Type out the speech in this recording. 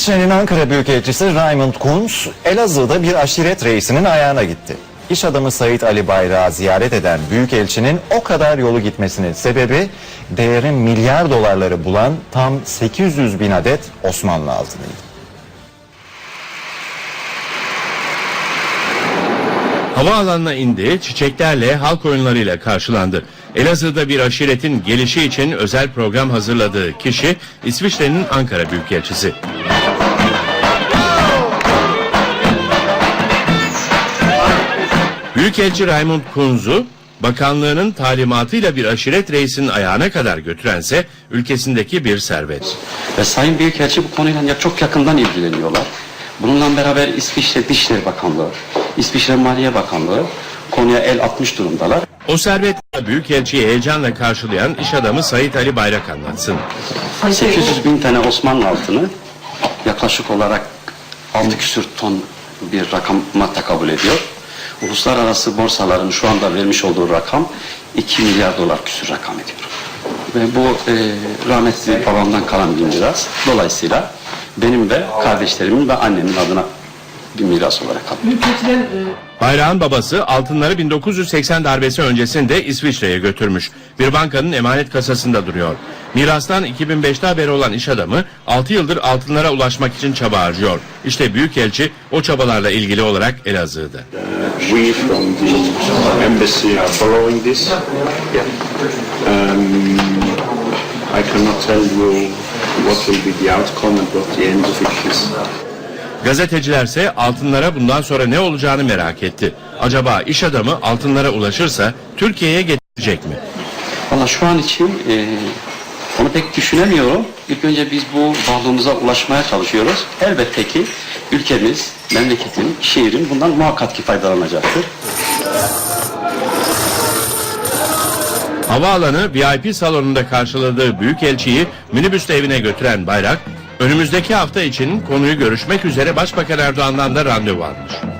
İsviçre'nin Ankara Büyükelçisi Raymond Kunz, Elazığ'da bir aşiret reisinin ayağına gitti. İş adamı Sait Ali Bayrak'ı ziyaret eden Büyükelçinin o kadar yolu gitmesinin sebebi değeri milyar dolarları bulan tam 800 bin adet Osmanlı altınıydı. Havaalanına indi, çiçeklerle, halk oyunlarıyla karşılandı. Elazığ'da bir aşiretin gelişi için özel program hazırladığı kişi İsviçre'nin Ankara Büyükelçisi. Büyükelçi Raymond Kunz'u bakanlığının talimatıyla bir aşiret reisinin ayağına kadar götürense ülkesindeki bir servet. Ve Sayın Büyükelçi bu konuyla çok yakından ilgileniyorlar. Bununla beraber İsviçre Dışişleri Bakanlığı, İsviçre Maliye Bakanlığı konuya el atmış durumdalar. O servetle Büyükelçiyi heyecanla karşılayan iş adamı Sait Ali Bayrak anlatsın. 800 bin tane Osmanlı altını yaklaşık olarak 6 küsür ton bir rakama tekabül ediyor. Uluslararası borsaların şu anda vermiş olduğu rakam 2 milyar dolar küsür rakam ediyor. Ve bu e, rahmetli babamdan kalan bir miras. Dolayısıyla benim ve kardeşlerimin ve annemin adına bir miras olarak kalıyor. Bayrağın babası altınları 1980 darbesi öncesinde İsviçre'ye götürmüş. Bir bankanın emanet kasasında duruyor. Mirastan 2005'te haberi olan iş adamı 6 yıldır altınlara ulaşmak için çaba harcıyor. İşte Büyükelçi o çabalarla ilgili olarak Elazığ'da. We from the embassy are following this. Um, I cannot tell you what will be the outcome and what the end of it is. Gazetecilerse altınlara bundan sonra ne olacağını merak etti. Acaba iş adamı altınlara ulaşırsa Türkiye'ye getirecek mi? Valla şu an için e, onu pek düşünemiyorum. İlk önce biz bu varlığımıza ulaşmaya çalışıyoruz. Elbette ki ülkemiz, memleketin, şehrin bundan muhakkak ki faydalanacaktır. Havaalanı VIP salonunda karşıladığı Büyükelçiyi minibüsle evine götüren Bayrak, önümüzdeki hafta için konuyu görüşmek üzere Başbakan Erdoğan'dan da randevu almış.